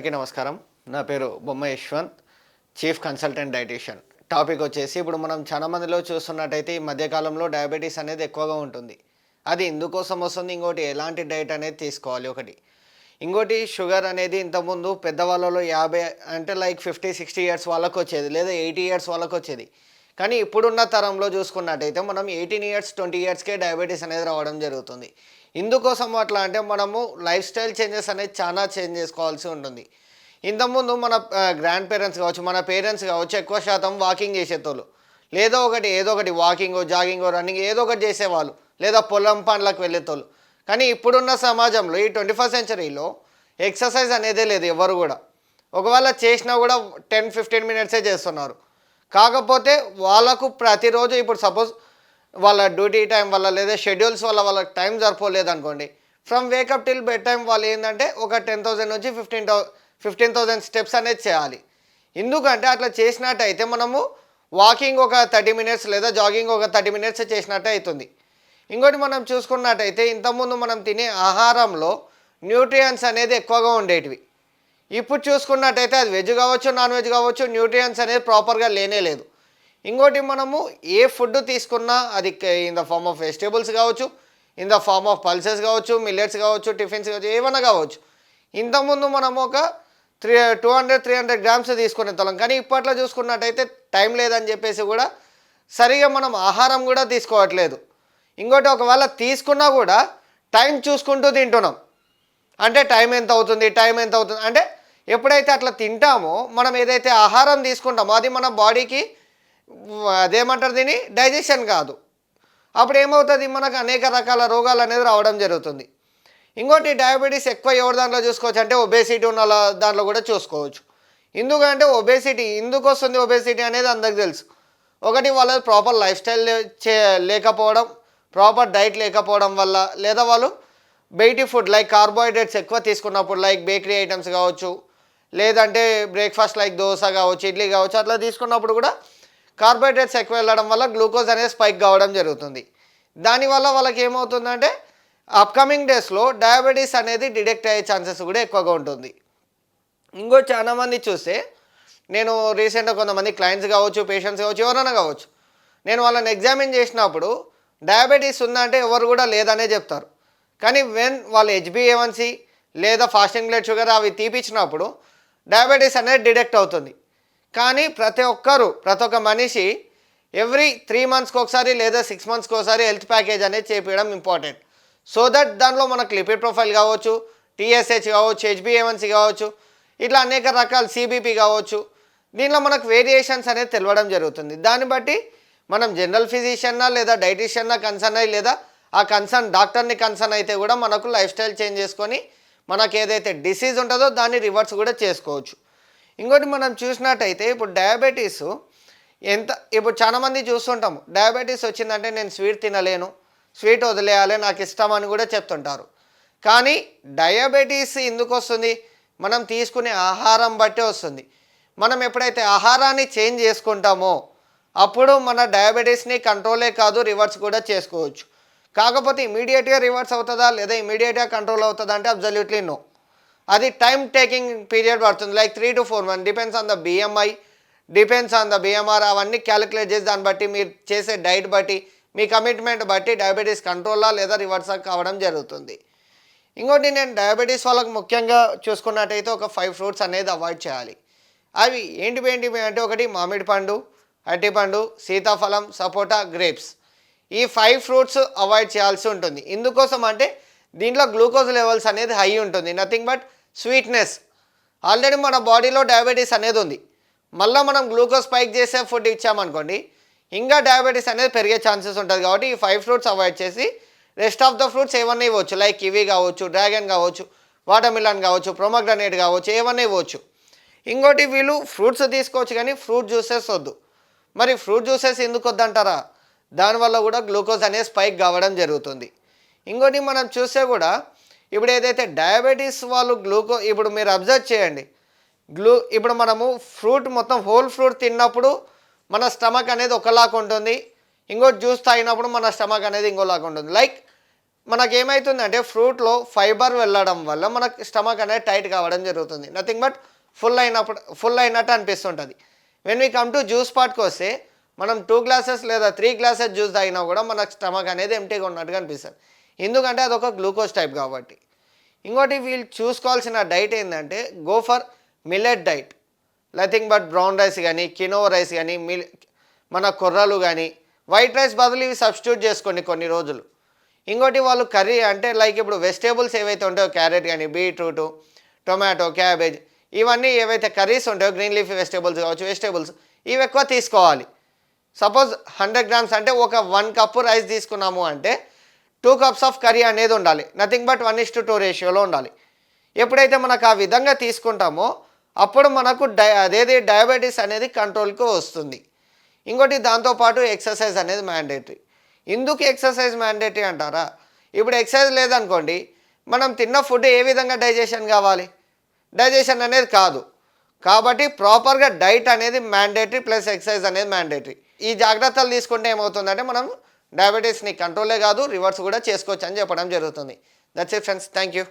అందరికీ నమస్కారం. నా పేరు Bomma Yashwant chief consultant dietitian. Topic వచ్చేసి ఇప్పుడు మనం చాలా మందిలో చూస్తున్నట్టయితే ఈ మధ్యకాలంలో డయాబెటీస్ అనేది ఎక్కువగా ఉంటుంది. అది ఎందుకోసం వస్తుంది? ఇంకోటి ఎలాంటి డైట్ అనేది తీసుకోవాలి? ఒకటి. ఇంకోటి షుగర్ అనేది ఇంతకుముందు పెద్దవాళ్ళలో యాభై అంటే లైక్ ఫిఫ్టీ సిక్స్టీ ఇయర్స్ వాళ్ళకు వచ్చేది లేదా ఎయిటీ ఇయర్స్ వాళ్ళకు వచ్చేది. కానీ ఇప్పుడున్న తరంలో చూసుకున్నట్టయితే మనం ఎయిటీన్ ఇయర్స్ ట్వంటీ ఇయర్స్కే డయాబెటీస్ అనేది రావడం జరుగుతుంది. ఇందుకోసం అట్లా అంటే మనము లైఫ్ స్టైల్ చేంజెస్ అనేది చాలా చేంజ్ చేసుకోవాల్సి ఉంటుంది. ఇంతకుముందు మన గ్రాండ్ పేరెంట్స్ కావచ్చు మన పేరెంట్స్ కావచ్చు ఎక్కువ శాతం వాకింగ్ చేసేటోళ్ళు. లేదో ఒకటి ఏదో ఒకటి వాకింగ్ జాగింగ్ రన్నింగ్ ఏదో ఒకటి చేసేవాళ్ళు. లేదా పొలం పనులకు వెళ్ళేటోళ్ళు. కానీ ఇప్పుడున్న సమాజంలో ఈ ట్వంటీ ఫస్ట్ సెంచరీలో ఎక్సర్సైజ్ అనేదే లేదు ఎవరు కూడా. ఒకవేళ చేసినా కూడా టెన్ ఫిఫ్టీన్ మినిట్సే చేస్తున్నారు. కాకపోతే వాళ్ళకు ప్రతిరోజు ఇప్పుడు సపోజ్ వాళ్ళ డ్యూటీ టైం వల్ల లేదా షెడ్యూల్స్ వల్ల వాళ్ళకి టైం సరిపోలేదు అనుకోండి. From wake up till bed time వాళ్ళు ఏంటంటే ఒక టెన్ థౌసండ్ నుంచి fifteen thou fifteen thousand steps అనేది చేయాలి. ఎందుకంటే అట్లా చేసినట్టయితే మనము వాకింగ్ ఒక థర్టీ మినిట్స్ లేదా జాగింగ్ ఒక థర్టీ మినిట్స్ చేసినట్టే అవుతుంది ఇంకోటి మనం చూసుకున్నట్టయితే ఇంతకుముందు మనం తినే ఆహారంలో న్యూట్రియన్స్ అనేది ఎక్కువగా ఉండేటివి. ఇప్పుడు చూసుకున్నట్టయితే అది వెజ్ కావచ్చు నాన్ వెజ్ కావచ్చు న్యూట్రియన్స్ అనేది ప్రాపర్గా లేనే లేదు. ఇంకోటి మనము ఏ ఫుడ్ తీసుకున్నా అది in the form of vegetables కావచ్చు in the form of pulses కావచ్చు మిల్లెట్స్ కావచ్చు టిఫిన్స్ కావచ్చు ఏమైనా కావచ్చు. ఇంతకుముందు మనం ఒక three two hundred three hundred grams తీసుకునే తలం. కానీ ఇప్పట్లో చూసుకున్నట్టయితే టైం లేదని చెప్పేసి కూడా సరిగా మనం ఆహారం కూడా తీసుకోవట్లేదు. ఇంకోటి ఒకవేళ తీసుకున్నా కూడా టైం చూసుకుంటూ తింటున్నాం. అంటే టైం ఎంత అవుతుంది టైం ఎంత అవుతుంది అంటే ఎప్పుడైతే అట్లా తింటామో మనం ఏదైతే ఆహారం తీసుకుంటామో అది మన బాడీకి అదేమంటారు దీన్ని? డైజెషన్ కాదు. అప్పుడు ఏమవుతుంది మనకు అనేక రకాల రోగాలు అనేది రావడం జరుగుతుంది. ఇంకోటి డయాబెటీస్ ఎక్కువ ఎవరి దాంట్లో చూసుకోవచ్చు అంటే ఒబేసిటీ ఉన్న వాళ్ళ దాంట్లో కూడా చూసుకోవచ్చు. ఎందుకంటే ఒబేసిటీ ఎందుకు వస్తుంది ఒబేసిటీ అనేది అందరికి తెలుసు. ఒకటి వాళ్ళ ప్రాపర్ లైఫ్ స్టైల్ చే లేకపోవడం ప్రాపర్ డైట్ లేకపోవడం వల్ల లేదా వాళ్ళు బయటి ఫుడ్ లైక్ కార్బోహైడ్రేట్స్ ఎక్కువ తీసుకున్నప్పుడు లైక్ బేకరీ ఐటమ్స్ కావచ్చు లేదంటే బ్రేక్ఫాస్ట్ లైక్ దోశ కావచ్చు ఇడ్లీ కావచ్చు అట్లా తీసుకున్నప్పుడు కూడా కార్బోహైడ్రేట్స్ ఎక్కువ వెళ్ళడం వల్ల గ్లూకోజ్ అనేది స్పైక్ కావడం జరుగుతుంది. దానివల్ల వాళ్ళకి ఏమవుతుందంటే అప్కమింగ్ డేస్లో డయాబెటీస్ అనేది డిటెక్ట్ అయ్యే ఛాన్సెస్ కూడా ఎక్కువగా ఉంటుంది. ఇంకో చాలా మంది చూస్తే నేను రీసెంట్గా కొంతమంది క్లయింట్స్ కావచ్చు పేషెంట్స్ కావచ్చు ఎవరైనా కావచ్చు నేను వాళ్ళని ఎగ్జామిన్ చేసినప్పుడు డయాబెటీస్ ఉందంటే ఎవరు కూడా లేదనే చెప్తారు. కానీ వెన్ వాళ్ళు హెచ్బిఏవన్సీ లేదా ఫాస్టింగ్ బ్లడ్ షుగర్ అవి తీపిచ్చినప్పుడు డయాబెటీస్ అనేది డిటెక్ట్ అవుతుంది. కానీ ప్రతి ఒక్కరు ప్రతి ఒక్క మనిషి ఎవ్రీ త్రీ మంత్స్కి ఒకసారి లేదా సిక్స్ మంత్స్కి ఒకసారి హెల్త్ ప్యాకేజ్ అనేది చేపించడం ఇంపార్టెంట్. సో దట్ దానిలో మనకు లిపిడ్ ప్రొఫైల్ కావచ్చు టీఎస్హెచ్ కావచ్చు హెచ్బిఏవన్సీ కావచ్చు ఇట్లా అనేక రకాల సిబిపి కావచ్చు. దీనిలో మనకు వేరియేషన్స్ అనేది తెలవడం జరుగుతుంది. దాన్ని బట్టి మనం జనరల్ ఫిజిషియన్నా లేదా డైటీషియన్నా కన్సర్న్ అయ్యి లేదా ఆ కన్సర్న్ డాక్టర్ని కన్సర్న్ అయితే కూడా మనకు లైఫ్ స్టైల్ చేంజ్ చేసుకొని మనకు ఏదైతే డిసీజ్ ఉంటుందో దాన్ని రివర్స్ కూడా చేసుకోవచ్చు. ఇంకోటి మనం చూసినట్టయితే ఇప్పుడు డయాబెటీస్ ఎంత ఇప్పుడు చాలామంది చూస్తుంటాము. డయాబెటీస్ వచ్చిందంటే నేను స్వీట్ తినలేను స్వీట్ వదిలేయాలి నాకు ఇష్టం అని కూడా చెప్తుంటారు. కానీ డయాబెటీస్ ఎందుకు వస్తుంది? మనం తీసుకునే ఆహారం బట్టి వస్తుంది. మనం ఎప్పుడైతే ఆహారాన్ని చేంజ్ చేసుకుంటామో అప్పుడు మన డయాబెటీస్ని కంట్రోలే కాదు రివర్స్ కూడా చేసుకోవచ్చు. కాకపోతే ఇమీడియట్గా రివర్స్ అవుతుందా లేదా ఇమీడియట్గా కంట్రోల్ అవుతుందా అంటే అబ్జల్యూట్లీ నో అది టైం టేకింగ్ పీరియడ్ పడుతుంది. Like three to four month depends on the BMI depends on the BMR అవన్నీ క్యాలిక్యులేట్ చేసి దాన్ని బట్టి మీరు చేసే డైట్ బట్టి మీ కమిట్మెంట్ బట్టి డయాబెటీస్ కంట్రోలా లేదా రివర్స్ కావడం జరుగుతుంది. ఇంకోటి నేను డయాబెటీస్ వాళ్ళకి ముఖ్యంగా చూసుకున్నట్టయితే ఒక ఫైవ్ ఫ్రూట్స్ అనేది అవాయిడ్ చేయాలి. అవి ఏంటి ఏంటి అంటే ఒకటి మామిడి పండు అరటిపండు సీతాఫలం సపోటా గ్రేప్స్ ఈ ఫైవ్ ఫ్రూట్స్ అవాయిడ్ చేయాల్సి ఉంటుంది. ఎందుకోసం అంటే దీంట్లో గ్లూకోజ్ లెవెల్స్ అనేది హై ఉంటుంది. Nothing but sweetness. ఆల్రెడీ మన బాడీలో డయాబెటీస్ అనేది ఉంది. మళ్ళీ మనం గ్లూకోజ్ స్పైక్ చేసే ఫుడ్ ఇచ్చామనుకోండి ఇంకా డయాబెటీస్ అనేది పెరిగే ఛాన్సెస్ ఉంటుంది కాబట్టి ఈ ఫైవ్ ఫ్రూట్స్ అవాయిడ్ చేసి రెస్ట్ ఆఫ్ ద ఫ్రూట్స్ ఏమన్నా ఇవ్వచ్చు. లైక్ కివీ కావచ్చు డ్రాగన్ కావచ్చు వాటర్ మిలన్ కావచ్చు ప్రొమగ్రనేట్ కావచ్చు ఏమన్నా ఇవ్వచ్చు. ఇంకోటి వీళ్ళు ఫ్రూట్స్ తీసుకోవచ్చు కానీ ఫ్రూట్ జ్యూసెస్ వద్దు. మరి ఫ్రూట్ జ్యూసెస్ ఎందుకు వద్దంటారా? దానివల్ల కూడా గ్లూకోజ్ అనేది స్పైక్ కావడం జరుగుతుంది. ఇంకోటి మనం చూస్తే కూడా ఇప్పుడు ఏదైతే డయాబెటీస్ వాళ్ళు గ్లూకో ఇప్పుడు మీరు అబ్జర్వ్ చేయండి. గ్లూ ఇప్పుడు మనము ఫ్రూట్ మొత్తం హోల్ ఫ్రూట్ తిన్నప్పుడు మన స్టమక్ అనేది ఒకలాగా ఉంటుంది. ఇంకో జ్యూస్ తాగినప్పుడు మన స్టమక్ అనేది ఇంకోలాగా ఉంటుంది. లైక్ మనకేమవుతుందంటే ఫ్రూట్లో ఫైబర్ వెళ్ళడం వల్ల మనకు స్టమక్ అనేది టైట్ కావడం జరుగుతుంది. నథింగ్ బట్ ఫుల్ అయినప్పుడు ఫుల్ అయినట్టు అనిపిస్తుంటుంది. When we come to juice పార్ట్కి వస్తే మనం టూ గ్లాసెస్ లేదా త్రీ గ్లాసెస్ జ్యూస్ తాగినా కూడా మనకు స్టమక్ అనేది ఎంటీగా ఉన్నట్టుగా అనిపిస్తుంది. ఎందుకంటే అదొక గ్లూకోజ్ టైప్ కాబట్టి. ఇంకోటి వీళ్ళు చూసుకోవాల్సిన డైట్ ఏంటంటే go for millet diet nothing but brown rice కానీ కినో రైస్ కానీ మిల్ మన కొర్రలు కానీ వైట్ రైస్ బదులు ఇవి సబ్స్టిట్యూట్ చేసుకోండి కొన్ని రోజులు. ఇంకోటి వాళ్ళు కర్రీ అంటే లైక్ ఇప్పుడు వెజిటేబుల్స్ ఏవైతే ఉంటాయో క్యారెట్ కానీ బీట్రూట్ టొమాటో క్యాబేజ్ ఇవన్నీ ఏవైతే కర్రీస్ ఉంటాయో గ్రీన్ లీఫ్ వెజిటేబుల్స్ కావచ్చు వెజిటేబుల్స్ ఇవి ఎక్కువ తీసుకోవాలి. సపోజ్ హండ్రెడ్ గ్రామ్స్ అంటే ఒక వన్ కప్పు రైస్ తీసుకున్నాము అంటే టూ కప్స్ ఆఫ్ కర్రీ అనేది ఉండాలి. Nothing but one is to two రేషియోలో ఉండాలి. ఎప్పుడైతే మనకు ఆ విధంగా తీసుకుంటామో అప్పుడు మనకు డై అదేది డయాబెటీస్ అనేది కంట్రోల్కి వస్తుంది. ఇంకోటి దాంతోపాటు ఎక్సర్సైజ్ అనేది మ్యాండేటరీ ఎందుకు ఎక్సర్సైజ్ మ్యాండేటరీ అంటారా? ఇప్పుడు ఎక్సర్సైజ్ లేదనుకోండి మనం తిన్న ఫుడ్ ఏ విధంగా డైజెషన్ కావాలి? డైజెషన్ అనేది కాదు. కాబట్టి ప్రాపర్గా డైట్ అనేది మ్యాండేటరీ ప్లస్ ఎక్సర్సైజ్ అనేది మ్యాండేటరీ ఈ జాగ్రత్తలు తీసుకుంటే ఏమవుతుందంటే మనం డయాబెటీస్ని కంట్రోలే కాదు రివర్స్ కూడా చేసుకోవచ్చు అని చెప్పడం జరుగుతుంది. That's it friends thank you